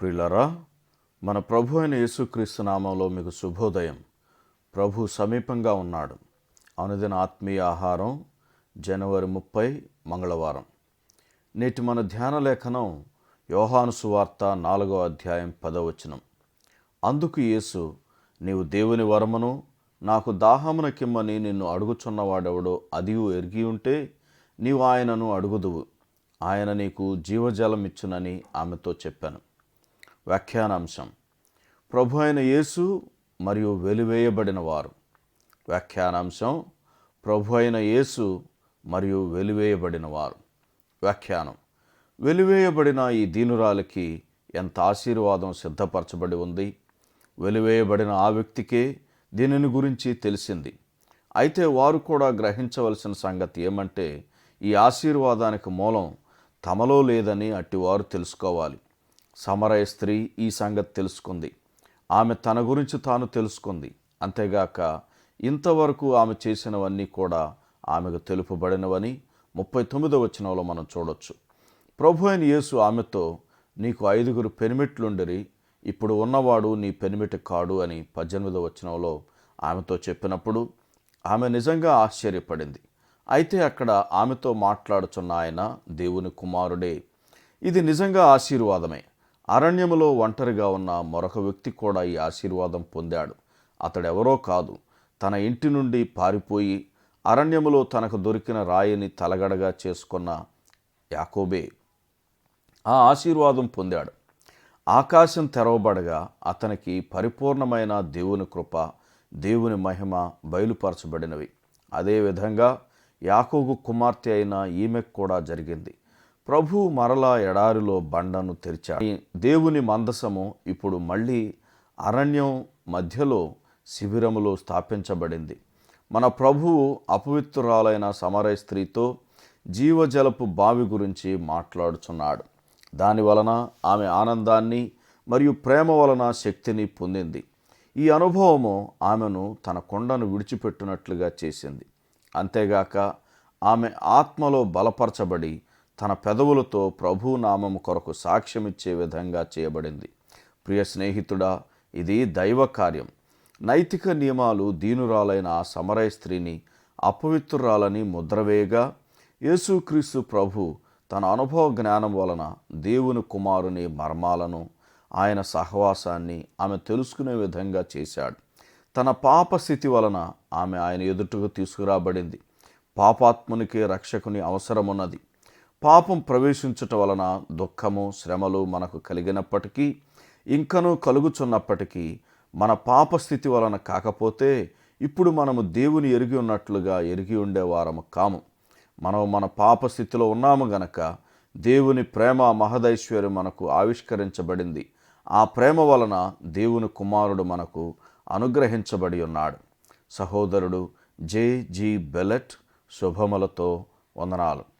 ప్రియులరా మన ప్రభు అయిన యేసుక్రీస్తు నామంలో మీకు శుభోదయం. ప్రభు సమీపంగా ఉన్నాడు. అనుదిన ఆత్మీయ ఆహారం జనవరి ముప్పై మంగళవారం. నేటి మన ధ్యాన లేఖనం యోహాను సువార్త నాలుగో అధ్యాయం పదవచనం అందుకు యేసు నీవు దేవుని వరమును నాకు దాహమున కిమ్మని నిన్ను అడుగుచున్నవాడెవడో అదియు ఎరిగి ఉంటే నీవు ఆయనను అడుగుదువు. ఆయన నీకు జీవజలం ఇచ్చునని ఆమెతో చెప్పాను. వ్యాఖ్యానాంశం. ప్రభు అయిన యేసు మరియు వెలివేయబడిన వారు వ్యాఖ్యానాంశం ప్రభు అయిన యేసు మరియు వెలివేయబడిన వారు వ్యాఖ్యానం వెలివేయబడిన ఈ దీనురాలికి ఎంత ఆశీర్వాదం సిద్ధపరచబడి ఉంది? వెలివేయబడిన ఆ వ్యక్తికే దీనిని గురించి తెలిసింది. అయితే వారు కూడా గ్రహించవలసిన సంగతి ఏమంటే ఈ ఆశీర్వాదానికి మూలం తమలో లేదని అట్టివారు తెలుసుకోవాలి. సమరయ స్త్రీ ఈ సంగతి తెలుసుకుంది. ఆమె తన గురించి తాను తెలుసుకుంది. అంతేగాక ఇంతవరకు ఆమె చేసినవన్నీ కూడా ఆమెకు తెలుపబడినవని ముప్పై తొమ్మిదో వచనంలో మనం చూడొచ్చు. ప్రభు అయిన యేసు ఆమెతో నీకు ఐదుగురు పెనిమిట్లుండిరి ఇప్పుడు ఉన్నవాడు నీ పెనిమిటి కాడు అని పద్దెనిమిదో వచనంలో ఆమెతో చెప్పినప్పుడు ఆమె నిజంగా ఆశ్చర్యపడింది. అయితే అక్కడ ఆమెతో మాట్లాడుచున్న ఆయన దేవుని కుమారుడే. ఇది నిజంగా ఆశీర్వాదమే. అరణ్యములో ఒంటరిగా ఉన్న మరొక వ్యక్తి కూడా ఈ ఆశీర్వాదం పొందాడు. అతడెవరో కాదు. తన ఇంటి నుండి పారిపోయి అరణ్యములో తనకు దొరికిన రాయిని తలగడగా చేసుకున్న యాకోబే ఆ ఆశీర్వాదం పొందాడు. ఆకాశం తెరవబడగా అతనికి పరిపూర్ణమైన దేవుని కృప దేవుని మహిమ బయలుపరచబడినవి. అదేవిధంగా యాకోబు కుమార్తె అయిన ఈమెకు కూడా జరిగింది. ప్రభు మరలా ఎడారిలో బండను తెరిచాడు. దేవుని మందసము ఇప్పుడు మళ్ళీ అరణ్యం మధ్యలో శిబిరములో స్థాపించబడింది. మన ప్రభువు అపవిత్రురాలైన సమరయ స్త్రీతో జీవజలపు బావి గురించి మాట్లాడుచున్నాడు. దాని వలన ఆమె ఆనందాన్ని మరియు ప్రేమ వలన శక్తిని పొందింది. ఈ అనుభవము ఆమెను తన కొండను విడిచిపెట్టినట్లుగా చేసింది. అంతేగాక ఆమె ఆత్మలో బలపరచబడి తన పెదవులతో ప్రభు నామము కొరకు సాక్ష్యమిచ్చే విధంగా చేయబడింది. ప్రియ స్నేహితుడా ఇది దైవ కార్యం. నైతిక నియమాలు దీనురాలైన ఆ సమరయ స్త్రీని అపవిత్రురాలని ముద్రవేయగా యేసుక్రీస్తు ప్రభు తన అనుభవ జ్ఞానం వలన దేవుని కుమారుని మర్మాలను ఆయన సహవాసాన్ని ఆమె తెలుసుకునే విధంగా చేశాడు. తన పాప స్థితి వలన ఆమె ఆయన ఎదుటకు తీసుకురాబడింది. పాపాత్మునికి రక్షకుని అవసరమున్నది. పాపం ప్రవేశించుట వలన దుఃఖము శ్రమలు మనకు కలిగినప్పటికీ ఇంకనూ కలుగుచున్నప్పటికీ మన పాప స్థితి వలన కాకపోతే ఇప్పుడు మనము దేవుని ఎరిగి ఉన్నట్లుగా ఎరిగి ఉండేవారము కాము. మనం మన పాప స్థితిలో ఉన్నాము గనక దేవుని ప్రేమ మహదైశ్వర్యం మనకు ఆవిష్కరించబడింది. ఆ ప్రేమ వలన దేవుని కుమారుడు మనకు అనుగ్రహించబడి ఉన్నాడు. సహోదరుడు జే జీ బెలెట్ శుభములతో వందనాలు.